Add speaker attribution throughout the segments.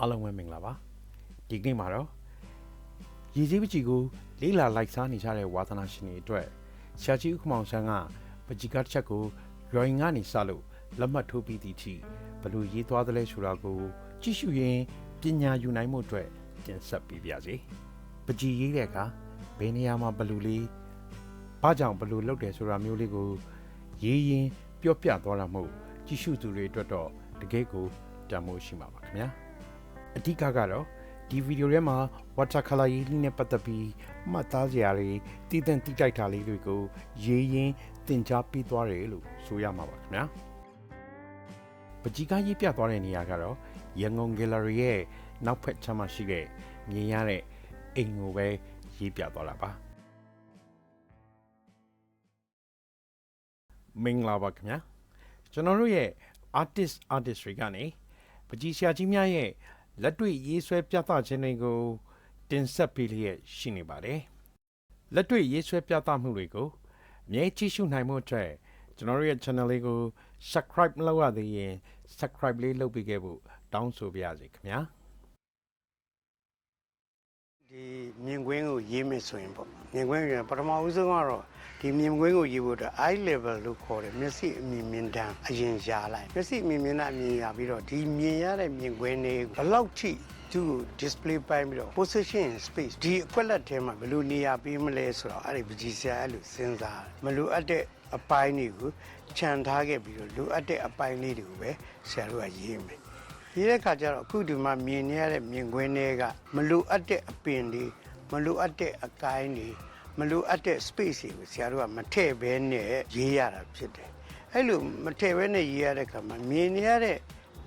Speaker 1: အားလုံးပဲမင်္ဂလာပါဒီကနေ့မှာတော့ရည်စည်းပကြီးကိုလေးလာလိုက်စားနေကြတဲ့ဝါသနာရှင်တွေအတွက်ဆရာကြီးဥက္ကမောင်ဆန်းကပကြီးကတစ်ချက်ကိုရောင်ကနေစလို့လက်မှတ်ထိုးပြီးသည့်အထိဘယ်လို့ရေးသွားသလဲဆိုတာကိုကြည့်ရှုရင်းပညာယူနိုင်မှုအတွက်တင်ဆက်ပေးပါရစေပကြီးရေးတဲ့အခါဘယ်နေရာမှာဘယ်လိုလေးဘာကြောင့်ဘယ်လိုလုပ်တယ်ဆိုတာမျိုးလေးကိုရေးရင်ပြောပြသွားတာမဟုတ်ကြည့်ရှုသူတွေအတွက်တော့တကယ်ကိုတန်မိုးရှိမှာပါခင်ဗျာ အဓိကကတော့ဒီဗီဒီယိုထဲမှာ water color ရေးလေးနဲ့ပတ်သက်ပြီးမှတ်သားစရာတွေတည်တံ့တိကြိုက်တာလေးတွေကိုရေးရင်းသင်ကြားပေးသွားတယ်လို့ဆိုရမှာပါခင်ဗျာပကြီးကားရေးပြသွားတဲ့နေရာကတော့ရန်ကုန် gallery ရဲ့နောက်ဖက်ခြမ်းမှာရှိတဲ့မြင်ရတဲ့အိမ်ကိုပဲရေးပြသွားတာပါမင်္ဂလာပါခင်ဗျာကျွန်တော်တို့ရဲ့ artist artist တွေကနေပကြီးဆရာကြီးများရဲ့ လက်တွေ့ရေးဆွဲပြသခြင်းတွေကို တင်ဆက်ပေးလျက်ရှိနေပါတယ်။လက်တွေ့ရေးဆွဲပြသမှုတွေကိုအမြဲကြည့်ရှုနိုင်မှုအတွက်ကျွန်တော်တို့ရဲ့ channel လေးကို subscribe မလုပ်ရသေးရင် subscribe လေးလုပ်ပေးခဲ့ဖို့တောင်းဆိုပါရစေခင်ဗျာ
Speaker 2: ဒီမြင်ကွင်းကိုရေးမယ်ဆိုရင်ပေါ့မြင်ကွင်းကပထမဦးဆုံးကတော့ ဒီမြင်ကွင်းကိုရေးဖို့အတွက် eye level လို့ခေါ်တယ်မျက်စိအမြင်မြင်တန်းအရင်ရှားလိုက်မျက်စိအမြင်မြင်တန်းအမြင်ရပြီးတော့ဒီမြင်ရတဲ့မြင်ကွင်းလေးဘယ်လောက်ထိသူ့ကို display ပိုင်းပြီးတော့ position in space ဒီအခွက်လက်ထဲမှာဘယ်လိုနေရာပေးမလဲဆိုတော့အဲ့ဒီပကြီးဆရာအဲ့လိုစဉ်းစားတယ်မလိုအပ်တဲ့အပိုင်းတွေကိုခြံထားခဲ့ပြီးတော့လိုအပ်တဲ့အပိုင်းလေးတွေကိုပဲဆရာတို့ကရေးမယ်ရေးတဲ့ခါကျတော့အခုဒီမှာမြင်နေရတဲ့မြင်ကွင်းတွေကမလိုအပ်တဲ့အပင်တွေမလိုအပ်တဲ့အကိုင်းတွေ မလိုအပ်တဲ့ space တွေကိုဆရာတို့ကမထည့်ဘဲနဲ့ရေးရတာဖြစ်တယ်အဲ့လိုမထည့်ဘဲနဲ့ရေးရတဲ့ခါမှာမြင်နေရတဲ့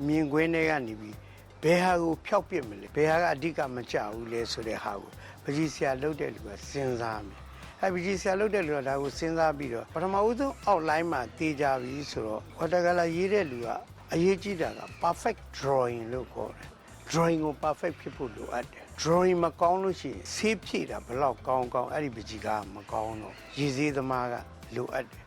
Speaker 2: မြင်ကွင်းတွေကနေပြီးဘယ်ဟာကိုဖျောက်ပစ်မလဲဘယ်ဟာကအဓိကမကြဘူးလဲဆိုတဲ့ဟာကိုပကြီးဆရာလုပ်တဲ့လူကစဉ်းစားမယ်အဲ့ဒီဆရာလုပ်တဲ့လူကဒါကိုစဉ်းစားပြီးတော့ပထမဦးဆုံး outline မှာတည်ကြပြီဆိုတော့ watercolor ရေးတဲ့လူကအရေးကြီးတာက perfect drawing လို့ခေါ်တယ် drawing ကို perfect ဖြစ်ဖို့လိုအပ်တယ် drawing မကောင်းလို့ရှိရင်ဆေးဖြည့်တာဘယ်လောက်ကောင်းကောင်းအဲ့ဒီပကြီးကမကောင်းတော့ရည်စည်းသမားကလိုအပ်တယ်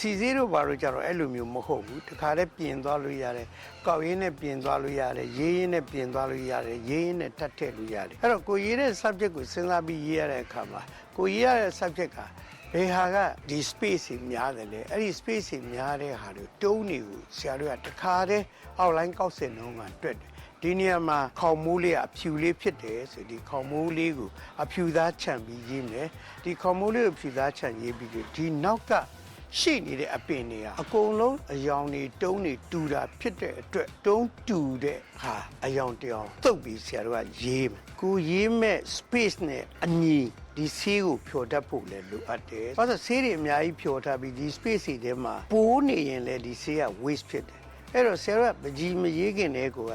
Speaker 2: စီစည်းတို့ဘာလို့ကြတော့အဲ့လိုမျိုးမဟုတ်ဘူးတခါတည်းပြင်သွားလို့ရတယ်ကောက်ရင်းနဲ့ပြင်သွားလို့ရတယ်ရေးရင်းနဲ့ပြင်သွားလို့ရတယ်ရေးရင်းနဲ့တတ်ထည့်လို့ရတယ်အဲ့တော့ကိုရေးတဲ့ subject ကိုစဉ်းစားပြီးရေးရတဲ့အခါမှာကိုရေးရတဲ့ subject ကဘယ်ဟာကဒီ space ကြီးများတယ်လေအဲ့ဒီ space ကြီးများတဲ့ဟာတွေတုံးနေကိုဆရာတို့ကတခါတည်း outline ကောက်စင်နှုံးကတွက်တယ် ဒီနေရာမှာခေါင်မိုးလေးကအဖြူလေးဖြစ်တယ်ဆိုဒီခေါင်မိုးလေးကိုအဖြူသားခြံပြီးရေးမယ်ဒီခေါင်မိုးလေးကိုဖြူသားခြံရေးပြီးတော့ဒီနောက်ကရှိနေတဲ့အပင်တွေကအကုန်လုံးအယောင်တွေတုံးတွေတူတာဖြစ်တဲ့အတွက်တုံးတူတဲ့ဟာအယောင်တယောင်သုတ်ပြီးဆရာတို့ကရေးမယ်ကိုရေးမဲ့ space နဲ့အညီဒီဆေးကိုဖြော်တတ်ဖို့လည်းလိုအပ်တယ်။ဘာလို့ဆေးတွေအများကြီးဖြော်ထားပြီးဒီ space တွေထဲမှာပိုးနေရင်လည်းဒီဆေးက waste ဖြစ်တယ်။အဲ့တော့ဆရာတို့ကပကြီးမရေးခင်တဲ့ကိုက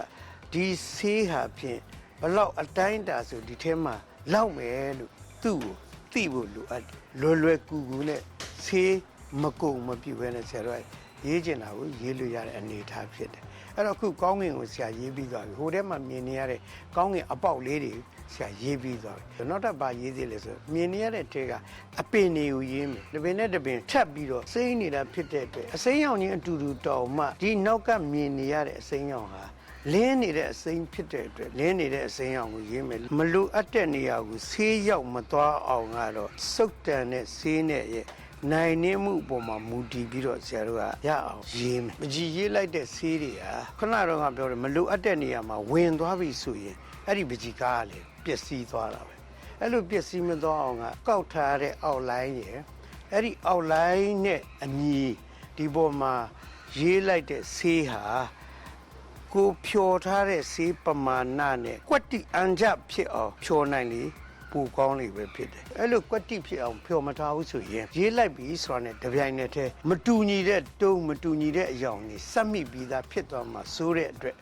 Speaker 2: ဒီဆေးဟာဖြင့်ဘလောက်အတိုင်းတာဆိုဒီထဲမှာလောက်မယ်လို့သူ့ကိုသိဖို့လိုအပ်တယ်။လွယ်လွယ်ကူကူနဲ့ဆေးမကုံမပြူဘဲနဲ့ဆရာတို့ကရေးကျင်တာကိုရေးလို့ရတဲ့အနေအထားဖြစ်တယ်။အဲ့တော့အခုကောင်းကင်ကိုဆရာရေးပြီးသွားပြီ။ဟိုထဲမှာမြင်နေရတဲ့ကောင်းကင်အပေါက်လေးတွေဆရာရေးပြီးသွားပြီ။နောက်တစ်ပါရေးသေးလေဆိုမြင်နေရတဲ့ထဲကအပင်တွေကိုရေးမယ်။တစ်ပင်နဲ့တစ်ပင်ထပ်ပြီးတော့စိမ့်နေတာဖြစ်တဲ့အတွက်အစိမ်းရောင်ချင်းအတူတူတောင်မှဒီနောက်ကမြင်နေရတဲ့အစိမ်းရောင်ဟာ လင်းနေတဲ့အစိမ်းဖြစ်တဲ့အတွက်လင်းနေတဲ့အစိမ်းရောင်ကိုရေးမယ်မလိုအပ်တဲ့နေရာကိုဆေးရောက်မသွားအောင်ကတော့စုတ်တန်တဲ့ဆေးနဲ့ရဲ့နိုင်နေမှုအပေါ်မှာမူတည်ပြီးတော့ဆရာတို့ကရအောင်ရေးမယ်။မကြည်ရေးလိုက်တဲ့ဆေးတွေဟာခဏတော့ကပြောတယ်မလိုအပ်တဲ့နေရာမှာဝင်သွားပြီဆိုရင်အဲ့ဒီပကြီးကားကလည်းပျက်စီးသွားတာပဲ။အဲ့လိုပျက်စီးမသွားအောင်ကကောက်ထားတဲ့ outline ရယ်အဲ့ဒီ outline နဲ့အညီဒီပေါ်မှာရေးလိုက်တဲ့ဆေးဟာ ကိုဖြော်ထားတဲ့ဆေးပမာဏနဲ့ကွက်တိအန်ကြဖြစ်အောင်ဖြော်နိုင်လေပူကောင်းလေပဲဖြစ်တယ်အဲ့လိုကွက်တိဖြစ်အောင်ဖြော်မထားဘူးဆိုရင်ရေးလိုက်ပြီဆိုတာနဲ့တပြိုင်နက်တည်းမတူညီတဲ့တုံးမတူညီတဲ့အယောင်တွေစက်မိပြီးသားဖြစ်သွားမှစိုးတဲ့အတွက်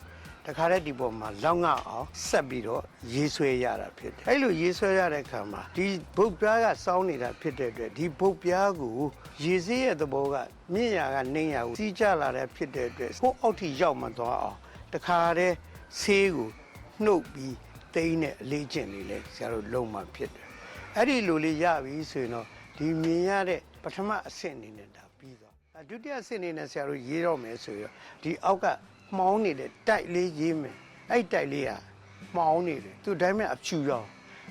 Speaker 2: တခါတည်းဒီပေါ်မှာလောက်ငအောင်ဆက်ပြီးတော့ရေးဆွဲရတာဖြစ်တယ်အဲ့လိုရေးဆွဲရတဲ့အခါမှာဒီဘုတ်ပြားကစောင်းနေတာဖြစ်တဲ့အတွက်ဒီဘုတ်ပြားကိုရေစေးရဲ့သဘောကမြင့်ရာကနေရာကိုစီးကြလာတဲ့ဖြစ်တဲ့အတွက်ကိုယ့်အောက်ထိရောက်မသွားအောင် တခါတည်းဆေးကိုနှုတ်ပြီးတိန်းနဲ့အလေးကျင့်နေလဲဆရာတို့လုံးမှဖြစ်တယ်အဲ့ဒီလိုလေးရပြီဆိုရင်တော့ဒီမြင်ရတဲ့ပထမအဆင့်အနေနဲ့ဒါပြီးသွားအဒုတိယအဆင့်အနေနဲ့ဆရာတို့ရေးတော့မယ်ဆိုရင်ဒီအောက်ကမှောင်းနေတဲ့တိုက်လေးရေးမယ်အဲ့တိုက်လေးဟာမှောင်နေတယ်သူတိုင်းမဲ့အဖြူရောင်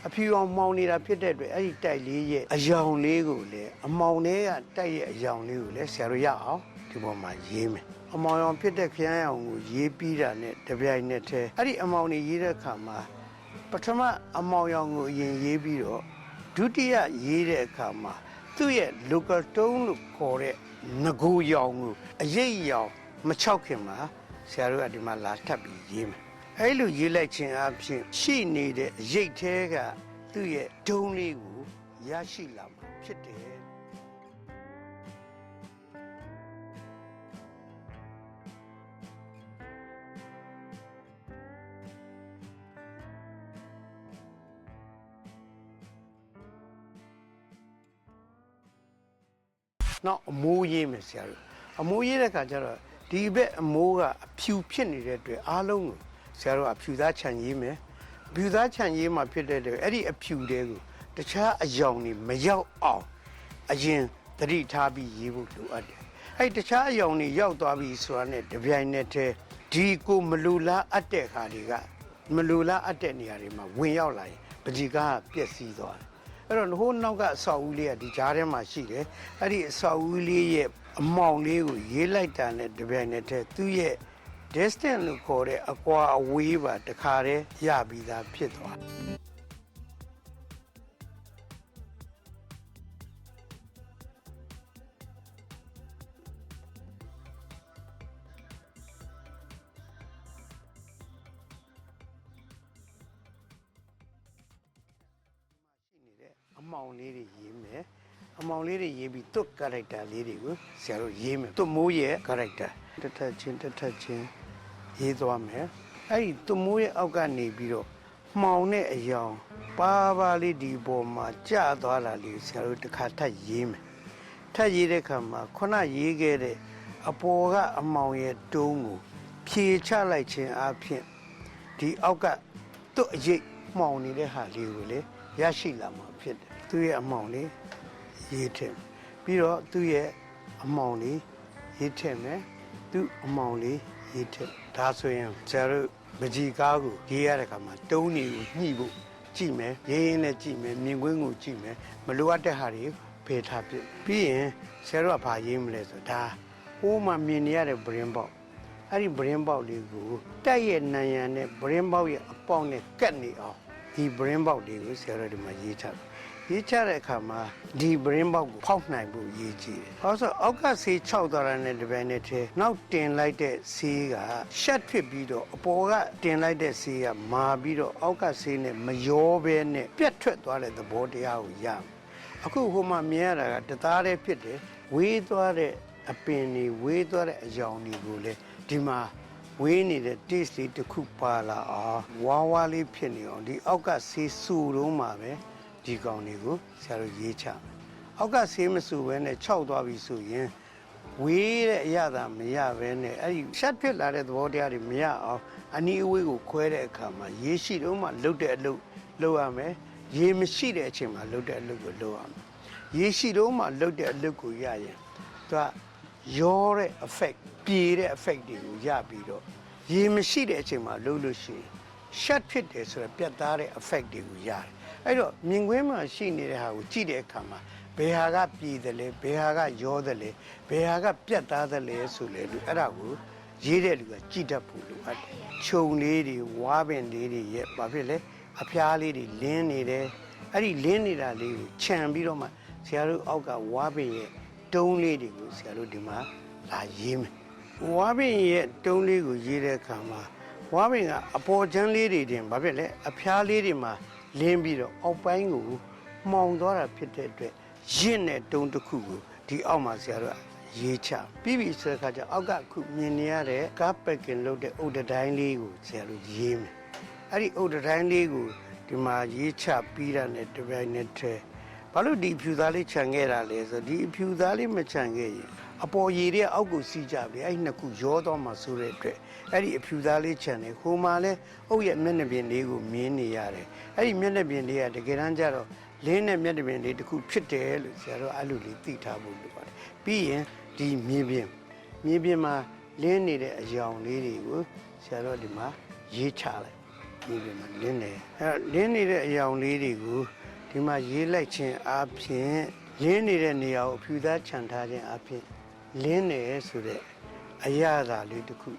Speaker 2: အဖြူရောင်မှောင်နေတာဖြစ်တဲ့အတွက်အဲ့ဒီတိုက်လေးရဲ့အယောင်လေးကိုလည်းအမောင်လေးကတိုက်ရဲ့အယောင်လေးကိုလည်းဆရာတို့ရအောင်ဒီပေါ်မှာရေးမယ် အမောင်ရောင်ဖြစ်တဲ့ခရမ်းရောင်ကိုရေးပြီးတာနဲ့တပြိုင်နက်တည်းအဲ့ဒီအမောင်တွေရေးတဲ့အခါမှာပထမအမောင်ရောင်ကိုအရင်ရေးပြီးတော့ဒုတိယရေးတဲ့အခါမှာသူ့ရဲ့ local tone လို့ခေါ်တဲ့ငကိုရောင်ကိုအရေးရောင်မချောက်ခင်မှာဆရာတို့ကဒီမှာလာထပ်ပြီးရေးမယ်အဲ့လိုရေးလိုက်ခြင်းအပြင်ရှိနေတဲ့အရိတ်သေးကသူ့ရဲ့ဒုံးလေးကိုရရှိလာမှာဖြစ်တယ် နောက်အမိုးရေးမယ်ဆရာတို့အမိုးရေးတဲ့ခါကျတော့ဒီဘက်အမိုးကအဖြူဖြစ်နေတဲ့အတွက်အားလုံးကိုဆရာတို့ကအဖြူသားခြံရေးမယ်အဖြူသားခြံရေးမှာဖြစ်တဲ့အတွက်အဲ့ဒီအဖြူတွေကိုတခြားအယောင်တွေမရောက်အောင်အရင်သတိထားပြီးရေးဖို့လိုအပ်တယ်အဲ့ဒီတခြားအယောင်တွေရောက်သွားပြီဆိုတာနဲ့တပြိုင်နက်တည်းဒီကိုမလူလားအပ်တဲ့ခါတွေကမလူလားအပ်တဲ့နေရာတွေမှာဝင်ရောက်လာရင်ပကြီကားကပျက်စီးသွားတယ် အဲ့တော့ဟိုးနောက်ကအဆောက်အဦလေးကဒီကြားထဲမှာရှိတယ်အဲ့ဒီအဆောက်အဦလေးရဲ့အမောင်လေးကိုရေးလိုက်တာနဲ့တပြိုင်နက်တည်းသူ့ရဲ့ distance လို့ခေါ်တဲ့အကွာအဝေးပါတခါတည်းရပြီးသားဖြစ်သွားတယ် အမောင်လေးတွေရေးမယ်အမောင်လေးတွေရေးပြီးသူ့ character လေးတွေကိုဆရာတို့ရေးမယ်သူ့မိုးရဲ့ character တစ်ထက်ချင်းတစ်ထက်ချင်းရေးသွားမယ်အဲ့ဒီသူ့မိုးရဲ့အောက်ကနေပြီးတော့မှောင်တဲ့အယောင်ပါပါလေးဒီပေါ်မှာကျသွားတာလေးကိုဆရာတို့တစ်ခါထပ်ရေးမယ်ထပ်ရေးတဲ့အခါမှာခုနရေးခဲ့တဲ့အပေါ်ကအမောင်ရဲ့တုံးကိုဖြေချလိုက်ခြင်းအပြင်ဒီအောက်ကသူ့အရေးမှောင်နေတဲ့ဟာလေးကိုလေ ရရှိလာမှာဖြစ်တယ်သူ့ရဲ့အမှောင်လေးရေးထည့်မယ်ပြီးတော့သူ့ရဲ့အမှောင်လေးရေးထည့်မယ်သူ့အမှောင်လေးရေးထည့်ဒါဆိုရင်ကျန်တို့ပကြီကားကိုရေးရတဲ့ခါမှာတုံးနေကိုညှိဖို့ကြည့်မယ်ရေးရင်းနဲ့ကြည့်မယ်မြင်ကွင်းကိုကြည့်မယ်မလိုအပ်တဲ့ဟာတွေဖယ်ထားပြစ်ပြီးရင်ဆရာတို့ကဘာရေးမလဲဆိုတော့ဒါဟိုးမှမြင်နေရတဲ့ brain box အဲ့ဒီ brain box လေးကိုတက်ရဲ့နံရံနဲ့ brain box ရဲ့အပေါက်နဲ့ကတ်နေအောင် ဒီ brain box လေးကိုဆရာတို့ဒီမှာရေးချတယ်ရေးချတဲ့အခါမှာဒီ brain box ကိုဖောက်နိုင်ဖို့ရေးကြည့်တယ်။ဟောဆိုအောက်ကဆေး6သွားတာနဲ့ဒီပိုင်းနဲ့တည်းနောက်တင်လိုက်တဲ့ဆေးကရှက်ဖြစ်ပြီးတော့အပေါ်ကတင်လိုက်တဲ့ဆေးကမာပြီးတော့အောက်ကဆေးနဲ့မရောဘဲနဲ့ပြတ်ထွက်သွားတဲ့သဘောတရားကိုရမယ်။အခုဟိုမှာမြင်ရတာကတသားတည်းဖြစ်တယ်ဝေးသွားတဲ့အပင်တွေဝေးသွားတဲ့အယောင်တွေကိုလေဒီမှာ ဝေးနေတဲ့ taste လေးတစ်ခုပါလာအောင်ဝါဝါလေးဖြစ်နေအောင်ဒီအောက်ကဆေးဆူတော့မှာပဲဒီကောင်တွေကိုဆရာတို့ရေးချမယ်အောက်ကဆေးမဆူဘဲနဲ့ခြောက်သွားပြီဆိုရင်ဝေးတဲ့အရာသာမရဘဲနဲ့အဲ့ဒီရှက်ဖြစ်လာတဲ့သဘောတရားတွေမရအောင်အနီးအဝေးကိုခွဲတဲ့အခါမှာရေးရှိတော့မှလုတ်တဲ့အလုပ်လုပ်ရမယ်ရေးမရှိတဲ့အချိန်မှာလုတ်တဲ့အလုပ်ကိုလုပ်ရမယ်ရေရှိတော့မှလုတ်တဲ့အလုပ်ကိုရရင်သူက ရောတဲ့ effect ပြေတဲ့ effect တွေကိုရပြီးတော့ရေမရှိတဲ့အချိန်မှာလှုပ်လို့ရှိရင် shut ဖြစ်တယ်ဆိုတော့ပြတ်သားတဲ့ effect တွေကိုရတယ်အဲ့တော့မြင်ကွင်းမှာရှိနေတဲ့ဟာကိုကြည့်တဲ့အခါမှာဘယ်ဟာကပြေတယ်လဲဘယ်ဟာကရောတယ်လဲဘယ်ဟာကပြတ်သားတယ်လဲဆိုလေလူအဲ့ဒါကိုရေးတဲ့လူကကြည့်တတ်ဖို့လိုအပ်တယ်ခြုံလေးတွေဝါပင်လေးတွေရဲ့ဘာဖြစ်လဲအဖျားလေးတွေလင်းနေတယ်အဲ့ဒီလင်းနေတာလေးကိုခြံပြီးတော့မှဆရာတို့အောက်ကဝါပင်ရဲ့ တုံးလေးတွေကိုဆရာတို့ဒီမှာလာရေးမယ်ဝါပင်ရဲ့တုံးလေးကိုရေးတဲ့အခါမှာဝါပင်ကအပေါ်ချမ်းလေးတွေတင်ဘာဖြစ်လဲအဖျားလေးတွေမှာလင်းပြီးတော့အောက်ပိုင်းကိုမှောင်သွားတာဖြစ်တဲ့အတွက်ရင့်တဲ့တုံးတစ်ခုကိုဒီအောက်မှာဆရာတို့ကရေးချပြီးပြီဆိုတဲ့အခါကျအောက်ကအခုမြင်နေရတဲ့ကားပက်ကင်လုပ်တဲ့အုတ်တတိုင်းလေးကိုဆရာတို့ရေးမယ်အဲ့ဒီအုတ်တတိုင်းလေးကိုဒီမှာရေးချပြီးတာနဲ့တပြိုင်နက်တည်း ဘာလို့ဒီအဖြူသားလေးခြံခဲ့တာလဲဆိုတော့ဒီအဖြူသားလေးမခြံခဲ့ရင်အပေါ်ရည်တဲ့အောက်ကိုစီးကြပြီအဲ့ဒီနှစ်ခုရောတော့မှဆိုတဲ့အတွက်အဲ့ဒီအဖြူသားလေးခြံနေဟိုမှာလဲအုတ်ရဲ့မျက်နှာပြင်လေးကိုမြင်နေရတယ်အဲ့ဒီမျက်နှာပြင်လေးကတကယ်တမ်းကျတော့လင်းတဲ့မျက်နှာပြင်လေးတစ်ခုဖြစ်တယ်လို့ဆရာတို့အဲ့လိုလေးသိထားဖို့လိုပါတယ်ပြီးရင်ဒီမြေပြင်မြေပြင်မှာလင်းနေတဲ့အယောင်လေးတွေကိုဆရာတို့ဒီမှာရေးချလိုက်မြေပြင်မှာလင်းတယ်အဲ့တော့လင်းနေတဲ့အယောင်လေးတွေကို ဒီမှာရေးလိုက်ခြင်းအပြင်လင်းနေတဲ့နေရာကိုအဖြူသားခြံထားခြင်းအပြင်လင်းနေဆိုတဲ့အရာသာလေးတစ်ခု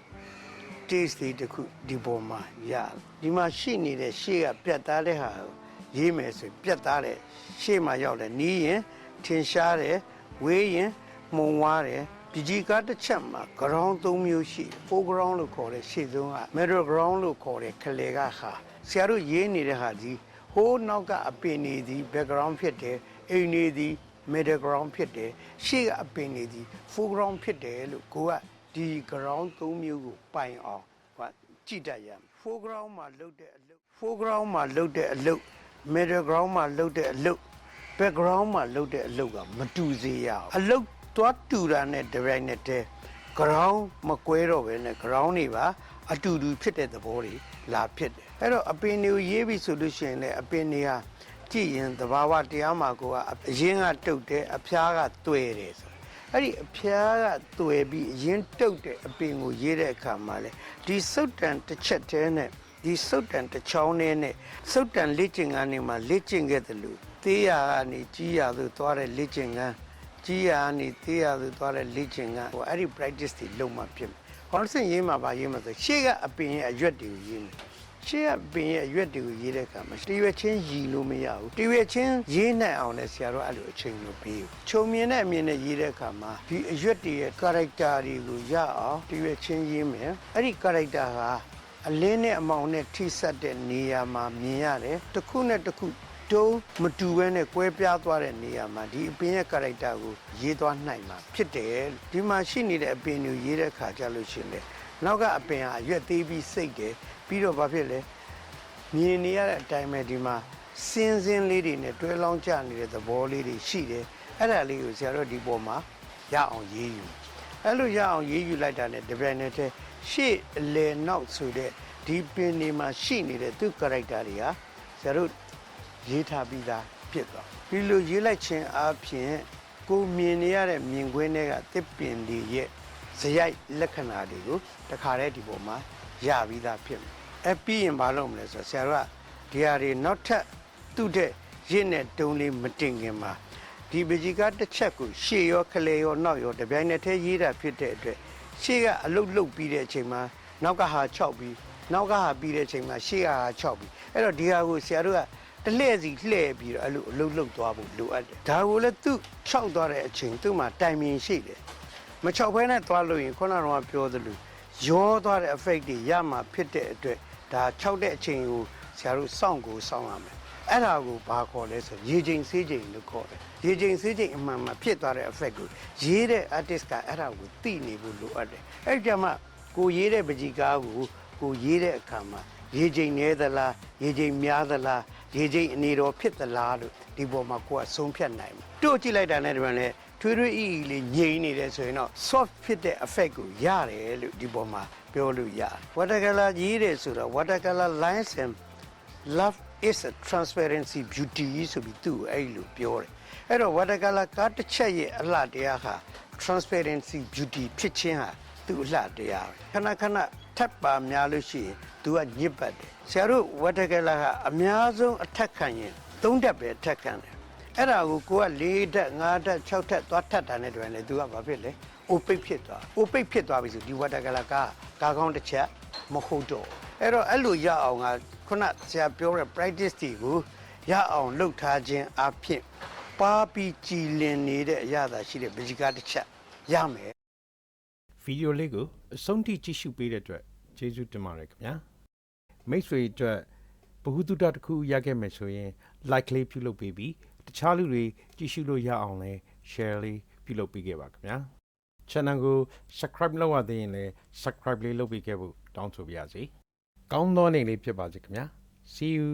Speaker 2: taste လေးတစ်ခုဒီပေါ်မှာရဒီမှာရှိနေတဲ့ရှေ့ကပြတ်သားတဲ့ဟာကိုရေးမယ်ဆိုပြတ်သားတဲ့ရှေ့မှာရောက်တယ်နီးရင်ထင်ရှားတယ်ဝေးရင်မှုံဝါးတယ်ပကြီးကားတစ်ချက်မှာ ground ၃မျိုးရှိတယ် foreground လို့ခေါ်တဲ့ရှေ့ဆုံးက middle ground လို့ခေါ်တဲ့ခလေကဟာဆရာတို့ရေးနေတဲ့ဟာဒီ ဟိုးနောက်ကအပင်နေသည် background ဖြစ်တယ်အိမ်နေသည် middle ground ဖြစ်တယ်ရှေ့ကအပင်နေသည် foreground ဖြစ်တယ်လို့ကိုကဒီ ground ၃မျိုးကိုပိုင်အောင်ဟိုကကြည့်တတ်ရမယ် foreground မှာလုတ်တဲ့အလုတ် foreground မှာလုတ်တဲ့အလုတ် middle ground မှာလုတ်တဲ့အလုတ် background မှာလုတ်တဲ့အလုတ်ကမတူစေရအောင်အလုတ်သွားတူတာနဲ့ direct နဲ့တည်း ground မကွဲတော့ပဲနဲ့ ground တွေပါ အတူတူဖြစ်တဲ့သဘောတွေလာဖြစ်တယ်အဲ့တော့အပင်တွေကိုရေးပြီဆိုလို့ရှိရင်လည်းအပင်တွေကကြည့်ရင်သဘာဝတရားမှာကိုကအရင်ကတုတ်တယ်အဖျားကတွေ့တယ်ဆိုအဲ့ဒီအဖျားကတွေ့ပြီးအရင်တုတ်တဲ့အပင်ကိုရေးတဲ့အခါမှာလေဒီစုတ်တန်တစ်ချက်တည်းနဲ့ဒီစုတ်တန်တစ်ချောင်းနဲ့နဲ့စုတ်တန်လက်ကျင်ကနေမှလက်ကျင်ခဲ့တယ်လို့သေးရကနေကြီးရသို့သွားတဲ့လက်ကျင်ကန်းကြီးရနေသေးရသူသွားတဲ့လေ့ကျင့်ကဟိုအဲ့ဒီ practice တွေလုံးမဖြစ် မယ်။ခေါင်းစဉ်ရေးမှာပါရေးမှာဆိုရှေ့ကအပင်ရဲ့အရွက်တွေကိုရေးမယ်။ရှေ့ကအပင်ရဲ့အရွက်တွေကိုရေးတဲ့အခါမှာတရွက်ချင်းရည်လို့မရဘူး။တရွက်ချင်းရေးနိုင်အောင်လည်းဆရာတို့အဲ့လိုအချိန်လိုပေးဘူး။ခြုံမြင်တဲ့အမြင်နဲ့ရေးတဲ့အခါမှာဒီအရွက်တွေရဲ့ character တွေကိုရအောင်တရွက်ချင်းရေးမယ်။အဲ့ဒီ character ဟာအလင်းနဲ့အမောင်နဲ့ထိစပ်တဲ့နေရာမှာမြင်ရတယ်။တစ်ခုနဲ့တစ်ခု တုံးမတူဘဲနဲ့ကွဲပြားသွားတဲ့နေရာမှာဒီအပင်ရဲ့ character ကိုရေးသွားနိုင်မှာဖြစ်တယ်လို့ဒီမှာရှိနေတဲ့အပင်ကိုရေးတဲ့ခါကျလို့ရှိရင်လေနောက်ကအပင်ဟာအရွက်သေးပြီးစိတ်တယ်ပြီးတော့ဘာဖြစ်လဲမြင်နေရတဲ့အတိုင်းပဲဒီမှာစင်းစင်းလေးတွေနဲ့တွဲလောင်းကျနေတဲ့သဘောလေးတွေရှိတယ်အဲ့ဒါလေးကိုဆရာတို့ဒီပေါ်မှာရအောင်ရေးယူအဲ့လိုရအောင်ရေးယူလိုက်တာနဲ့တပြိုင်နက်တည်းရှေ့အလယ်နောက်ဆိုတဲ့ဒီပင်တွေမှာရှိနေတဲ့သူ့ character တွေဟာဆရာတို့ ရေးထားပြီးသားဖြစ်သွားဒီလိုရေးလိုက်ခြင်းအပြင်ကိုမြင်နေရတဲ့မြင်ကွင်းတွေကတစ်ပင်တွေရဲ့ဇယိုက်လက္ခဏာတွေကိုတခါတည်းဒီပေါ်မှာရပြီးသားဖြစ်မယ်အပြီးရင်ဘာလုပ်မလဲဆိုတော့ဆရာတို့ကဒီဟာတွေနောက်ထပ်သူ့တဲ့ရင့်တဲ့တုံးလေးမတင်ခင်မှာဒီပကြီးကတစ်ချက်ကိုရှေ့ရောခလေရောနောက်ရောတပြိုင်နက်တည်းရေးတာဖြစ်တဲ့အတွက်ရှေ့ကအလုတ်လုတ်ပြီးတဲ့အချိန်မှာနောက်ကဟာ6ပြီးနောက်ကဟာပြီးတဲ့အချိန်မှာရှေ့ကဟာ6ပြီးအဲ့တော့ဒီဟာကိုဆရာတို့က တလှည့်စီလှည့်ပြီးတော့အဲ့လိုအလုတ်လုတ်သွားဖို့လိုအပ်တယ်ဒါကိုလည်းသူ့ခြောက်သွားတဲ့အချိန်သူ့မှာတိုင်ပင်ရှိတယ်မခြောက်ဘဲနဲ့သွားလို့ရင်ခုနကတော့ပြောသလိုရောသွားတဲ့ effect တွေရမှာဖြစ်တဲ့အတွက်ဒါခြောက်တဲ့အချိန်ကိုဆရာတို့စောင့်ကိုစောင့်ရမယ်အဲ့ဒါကိုဘာခေါ်လဲဆိုရေချိန်ဆေးချိန်လို့ခေါ်တယ်ရေချိန်ဆေးချိန်အမှန်မှဖြစ်သွားတဲ့ effect ကိုရေးတဲ့ artist ကအဲ့ဒါကိုသိနေဖို့လိုအပ်တယ်အဲ့ကြမှာကိုရေးတဲ့ပကြီကားကိုကိုရေးတဲ့အခါမှာ ရေချိန်နည်းသလားရေချိန်များသလားရေချိန်အနေတော်ဖြစ်သလားလို့ဒီပေါ်မှာကိုကဆုံးဖြတ်နိုင်မှာတို့ကြည့်လိုက်တာနဲ့ဒီမှာလည်းထွေးထွေးအီအီလေးငြိမ်နေတယ်ဆိုရင်တော့ soft ဖြစ်တဲ့ effect ကိုရတယ်လို့ဒီပေါ်မှာပြောလို့ရတယ် watercolor ရေးတယ်ဆိုတော့ watercolor lines and love is a transparency beauty ဆိုပြီးသူ့ကိုအဲ့လိုပြောတယ်အဲ့တော့ watercolor ကတစ်ချက်ရဲ့အလှတရားဟာ transparency beauty ဖြစ်ခြင်းဟာ သူ့အလှတရားပဲခဏခဏထပ်ပါများလို့ရှိရင်သူကညစ်ပတ်တယ်ဆရာတို့ watercolor ကအများဆုံးအထက်ခံရင်သုံးတက်ပဲအထက်ခံတယ်အဲ့ဒါကိုကိုက၄တက်၅တက်၆တက်သွားထပ်တာနဲ့တွင်လေသူကဘာဖြစ်လဲအိုပိတ်ဖြစ်သွားအိုပိတ်ဖြစ်သွားပြီဆိုဒီ watercolor ကကာကောင်းတစ်ချက်မဟုတ်တော့အဲ့တော့အဲ့လိုရအောင်ကခုနဆရာပြောတဲ့ practice တွေကိုရအောင်လုပ်ထားခြင်းအဖြစ်ပါပြီးကြည်လင်နေတဲ့အရာသာရှိတဲ့ပကြီးကားတစ်ချက်ရမယ်
Speaker 1: ဗီဒီယိုလေးကိုအဆုံးထိကြည့်ရှုပေးတဲ့အတွက်ကျေးဇူးတင်ပါတယ်ခင်ဗျာမိတ်ဆွေအတွက်ဘ ഹു တုတတစ်ခုရခဲ့မယ်ဆိုရင် like လေးပြုလုပ်ပေးပြီးတခြားလူတွေကြည့်ရှုလို့ရအောင်လဲ share လေးပြုလုပ်ပေးခဲ့ပါခင်ဗျာ channel ကို subscribe လုပ်ရသေးရင်လည်း subscribe လေးလုပ်ပေးခဲ့ဖို့တောင်းဆိုပါရစေကောင်းသောနေ့လေးဖြစ်ပါစေခင်ဗျာ see you